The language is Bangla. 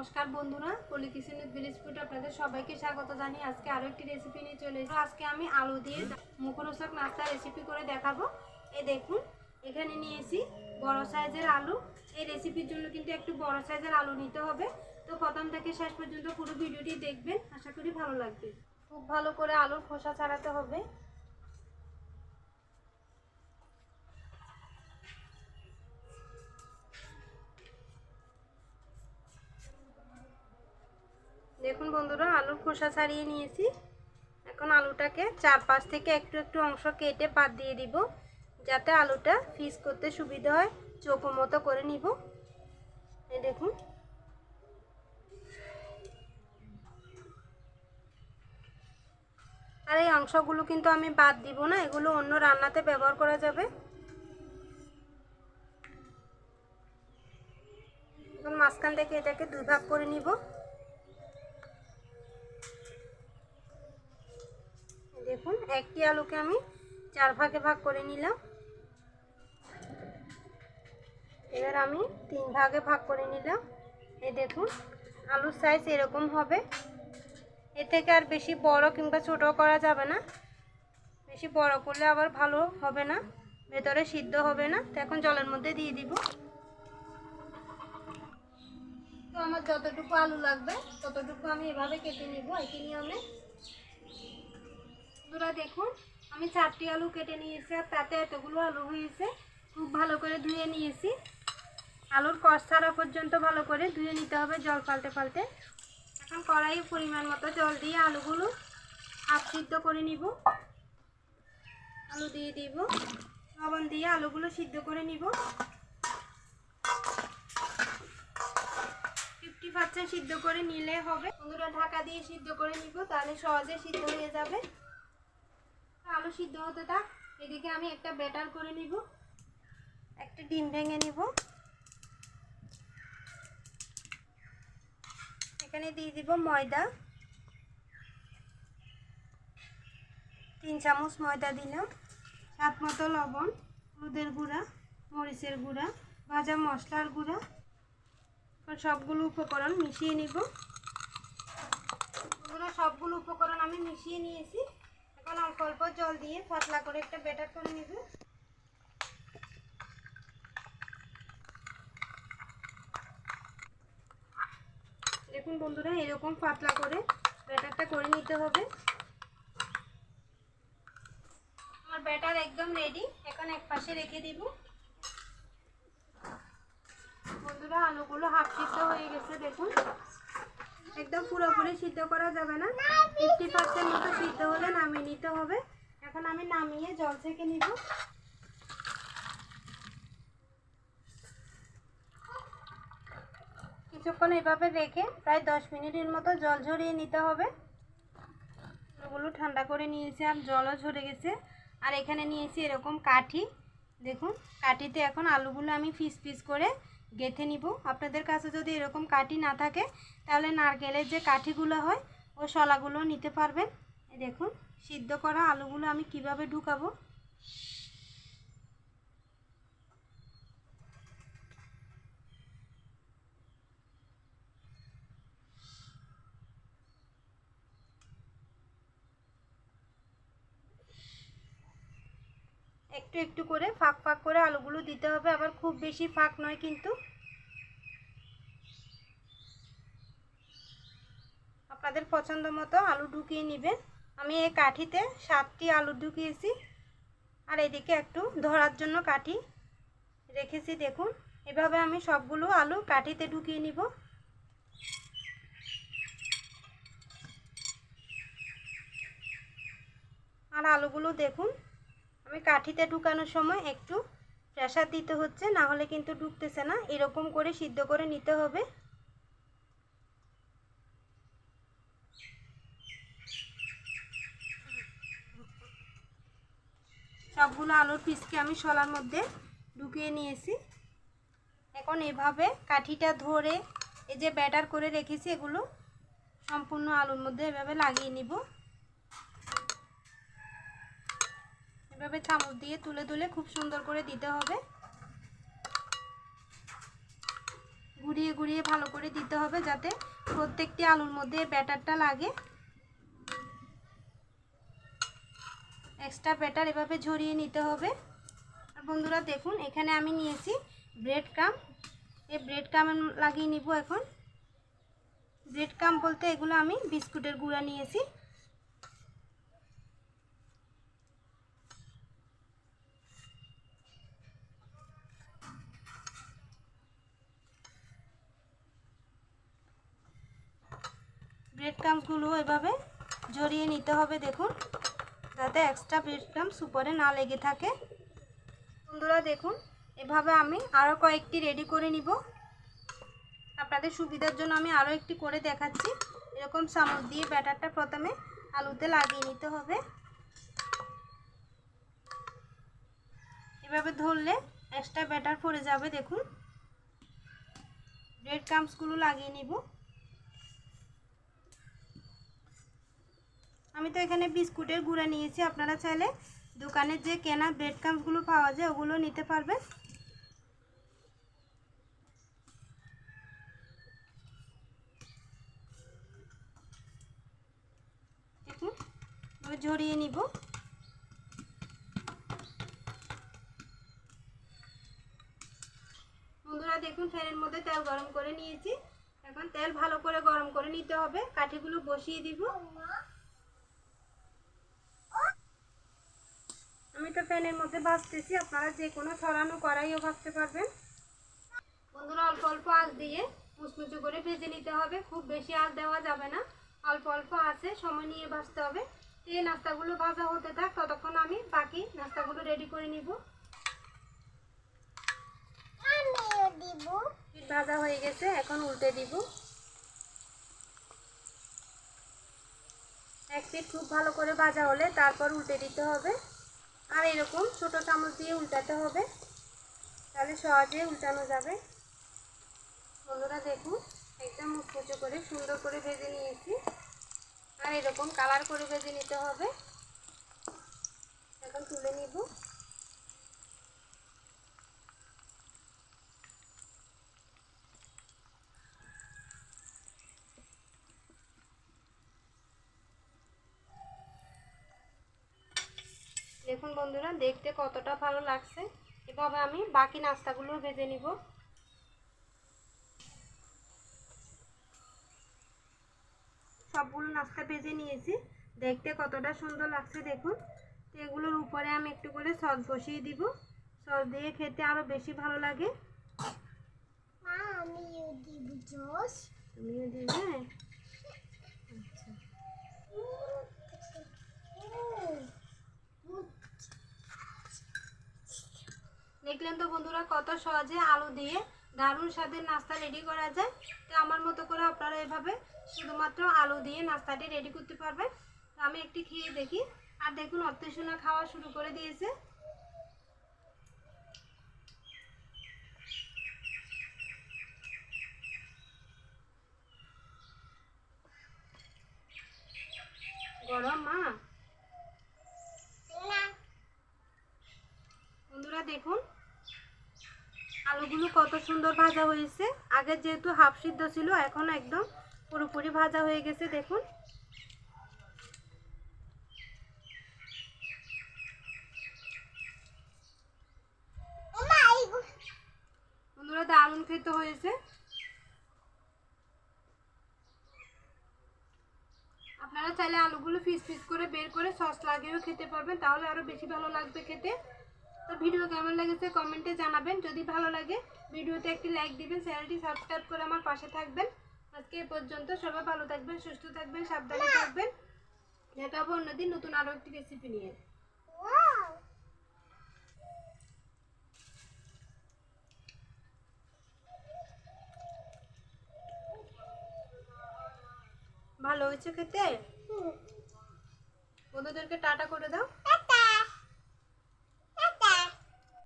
নমস্কার বন্ধুরা, পলি কিচেন ভিলেজ ফুড আপনাদের সবাইকে স্বাগত জানিয়ে আজকে আরও একটি রেসিপি নিয়ে চলে এসেছি। আজকে আমি আলু দিয়ে মুখরোচক নাস্তা রেসিপি করে দেখাবো। এই দেখুন, এখানে নিয়েছি বড় সাইজের আলু। এই রেসিপির জন্য কিন্তু একটু বড় সাইজের আলু নিতে হবে। তো প্রথম থেকে শেষ পর্যন্ত পুরো ভিডিওটি দেখবেন। আশা করি ভালো লাগবে। খুব ভালো করে আলুর খোসা ছাড়াতে হবে। দেখুন বন্ধুরা, আলুর খোসা ছাড়িয়ে নিয়েছি। এখন আলুটাকে চারপাশ থেকে একটু একটু অংশ কেটে পাত দিয়ে দিব, যাতে আলুটা ফিস করতে সুবিধা হয়। চোখো মতো করে নিব। দেখুন। আর এই অংশগুলো কিন্তু আমি বাদ দিব না, এগুলো অন্য রান্নাতে ব্যবহার করা যাবে। এখন মাঝখান থেকে এটাকে দুই ভাগ করে নিব। দেখুন, একটি আলুকে আমি চার ভাগে ভাগ করে নিলাম। এবার আমি তিন ভাগে ভাগ করে নিলাম। এই দেখুন, আলুর সাইজ এরকম হবে। এ থেকে আর বেশি বড় কিংবা ছোট করা যাবে না। বেশি বড় করলে আবার ভালো হবে না, ভেতরে সিদ্ধ হবে না। তো এখন জলের মধ্যে দিয়ে দিব। তো আমার যতটুকু আলু লাগবে, ততটুকু আমি এভাবে কেটে নিব। একই নিয়মে বন্ধুরা, দেখুন, আমি চারটি আলু কেটে নিয়েছি আর তাতে এতগুলো আলু হয়েছে। খুব ভালো করে ধুয়ে নিয়েছি। আলুর কষ ছাড়া পর্যন্ত ভালো করে ধুয়ে নিতে হবে, জল পাল্টে পাল্টে। এখন কড়াইয়ে পরিমাণ মতো জল দিয়ে আলুগুলো সিদ্ধ করে নিব। আলু দিয়ে দিব। লবণ দিয়ে আলুগুলো সিদ্ধ করে নিব। ফিফটি পার্সেন্ট সিদ্ধ করে নিলে হবে। বন্ধুরা, ঢাকা দিয়ে সিদ্ধ করে নিব, তাহলে সহজে সিদ্ধ হয়ে যাবে। আলু সিদ্ধ হতে থাক এদিকে আমি একটা ব্যাটার করে নিব। একটা ডিম ভেঙে নিব। এখানে দিয়ে দিব ময়দা। তিন চামচ ময়দা দিলাম। সাত মতো লবণ, হলুদের গুঁড়া, মরিচের গুঁড়া, ভাজা মশলার গুঁড়া। সবগুলো উপকরণ মিশিয়ে নিব। সবগুলো উপকরণ আমি মিশিয়ে নিয়েছি। এখন অল্প অল্প জল দিয়ে পাতলা করে একটা ব্যাটার করে নিব। দেখুন বন্ধুরা, এরকম পাতলা করে ব্যাটারটা করে নিতে হবে। আমার ব্যাটার একদম রেডি এখন এক পাশে রেখে দিব। বন্ধুরা, আলুগুলো হাফ সিদ্ধ হয়ে গেছে, দেখুন। একদম পুরোপুরি সিদ্ধ করা যাবে না। ফিফটি পার্সেন্ট মতো সিদ্ধ হলে নামিয়ে নিতে হবে। এখন আমি নামিয়ে জল থেকে নিব। কিছুক্ষণ এভাবে রেখে প্রায় দশ মিনিটের মতো জল ঝরিয়ে নিতে হবে। ওগুলো ঠান্ডা করে নিয়েছি আর জলও ঝরে গেছে। আর এখানে নিয়েছি এরকম কাঠি। দেখুন কাঠিতে এখন আলুগুলো আমি পিস পিস করে গেঁথে নিব। আপনাদের কাছে যদি এরকম কাঠি না থাকে, তাহলে নারকেলের যে কাঠিগুলো হয় ও শলাগুলো নিতে পারবেন। দেখুন, সিদ্ধ করা আলুগুলো আমি কীভাবে ঢুকাবো? একটু একটু করে ফাঁক ফাঁক করে আলুগুলো দিতে হবে। আবার খুব বেশি ফাঁক নয় কিন্তু। আপনাদের পছন্দ মতো আলু ঢুকিয়ে নেবেন। আমি এই কাঠিতে সাতটি আলু ঢুকিয়েছি। আর এদিকে একটু ধরার জন্য কাঠি রেখেছি, দেখুন। এভাবে আমি সবগুলো আলু কাঠিতে ঢুকিয়ে নিব। আর আলুগুলো দেখুন আমি কাঠিতে ঢুকানোর সময় একটু প্রেশার দিতে হচ্ছে, না হলে কিন্তু ঢুকতেছে না। এরকম করে সিদ্ধ করে নিতে হবে। সবগুলো আলুর পিসকে আমি শলার মধ্যে ঢুকিয়ে নিয়েছি। এখন এভাবে কাঠিটা ধরে, এই যে ব্যাটার করে রেখেছি, এগুলো সম্পূর্ণ আলুর মধ্যে এভাবে লাগিয়ে নিব। এভাবে চামচ দিয়ে তুলে তুলে খুব সুন্দর করে দিতে হবে। ঘুরিয়ে ঘুরিয়ে ভালো করে দিতে হবে যাতে প্রত্যেকটি আলুর মধ্যে ব্যাটারটা লাগে। এক্সট্রা ব্যাটার এভাবে ঝরিয়ে নিতে হবে। আর বন্ধুরা দেখুন, এখানে আমি নিয়েছি ব্রেড কাম এই ব্রেড কাম লাগিয়ে নিব এখন। ব্রেড কাম বলতে এগুলো আমি বিস্কুটের গুঁড়া নিয়েছি। ব্রেড ক্রামসগুলো এভাবে জড়িয়ে নিতে হবে, দেখুন। যাতে এক্সট্রা ব্রেড ক্রামস উপরে না লেগে থাকে। বন্ধুরা, দেখুন, এভাবে আমি আরও কয়েকটি রেডি করে নিব। আপনাদের সুবিধার জন্য আমি আরও একটি করে দেখাচ্ছি। এরকম চামচ দিয়ে ব্যাটারটা প্রথমে আলুতে লাগিয়ে নিতে হবে। এভাবে ধরলে এক্সট্রা ব্যাটার পড়ে যাবে, দেখুন। ব্রেড ক্রামসগুলো লাগিয়ে নিব। আমি তো এখানে বিস্কুটের গুঁড়া নিয়েছি। আপনারা চাইলে দোকানের যে কেনা ব্রেড ক্রামসগুলো পাওয়া যায়, ওগুলো নিতে পারবেন। ঝরিয়ে নিব। বন্ধুরা, দেখুন, ফ্যানের মধ্যে তেল গরম করে নিয়েছি। এখন তেল ভালো করে গরম করে নিতে হবে। কাঠিগুলো বসিয়ে দিব। আমি তো ফ্যানের মধ্যে ভাজতেছি আপনারা যে কোনো ছড়ানো কড়াইও ভাজতে পারবেন। বন্ধুরা, অল্প অল্প আঁচ দিয়ে মুচমুচু করে ভেজে নিতে হবে। খুব বেশি আঁচ দেওয়া যাবে না। অল্প অল্প আছে সময় নিয়ে ভাজতে হবে। এই নাস্তাগুলো ভাজা হতে থাক, ততক্ষণ আমি বাকি নাস্তাগুলো রেডি করে নিব। ভাজা হয়ে গেছে, এখন উল্টে দিব। এক পিঠ খুব ভালো করে ভাজা হলে তারপর উল্টে দিতে হবে। আর এরকম ছোট চামচ দিয়ে উল্টাতে হবে। তাহলে সহজে উল্টানো যাবে। বন্ধুরা দেখুন একদম মুচমুচো করে সুন্দর করে ভেজে নিয়েছি। আর এরকম কালার করে ভেজে নিতে হবে। এখন তুলে নিব। দেখুন বন্ধুরা দেখতে কতটা ভালো লাগছে। এভাবে আমি বাকি নাস্তাগুলো ভেজে নিব। সবগুলো নাস্তা ভেজে নিয়েছি। দেখতে কতটা সুন্দর লাগছে দেখুন। তো এগুলোর উপরে আমি একটু করে সস বসিয়ে দিব। সস দিয়ে খেতে আরও বেশি ভালো লাগে। আমিও দিব জস তুমিও দিবে? দেখলেন তো বন্ধুরা, কত সহজে আলু দিয়ে দারুণ স্বাদের নাস্তা রেডি করা যায়। তো আমার মতো করে আপনারা এভাবে শুধুমাত্র আলু দিয়ে নাস্তাটি রেডি করতে পারবেন। আমি একটি খেয়ে দেখি। আর দেখুন অত্যসোনা খাওয়া শুরু করে দিয়েছে গরম মা না বন্ধুরা দেখুন আলুগুলো কত সুন্দর ভাজা হয়েছে। আগে যেহেতু হাফ সিদ্ধ ছিল এখন একদম পুরোপুরি ভাজা হয়ে গেছে দেখুন। বন্ধুরা দারুণ খেতে হয়েছে। আপনারা চাইলে আলুগুলো পিস পিস করে বের করে সস লাগিয়েও খেতে পারবেন তাহলে আরও বেশি ভালো লাগবে খেতে। তো ভিডিও কেমন লেগেছে কমেন্টে জানাবেন। যদি ভালো লাগে ভিডিওতে একটি লাইক দিবেন চ্যানেলটি সাবস্ক্রাইব করে আমার পাশে থাকবেন। আজকে এ পর্যন্ত সবাই ভালো থাকবেন সুস্থ থাকবেন সাবধানে থাকবেন। দেখা হবে অন্যদিন নতুন আরও একটি রেসিপি নিয়ে। ভালো হয়েছে খেতে? বন্ধুদেরকে টাটা করে দাও।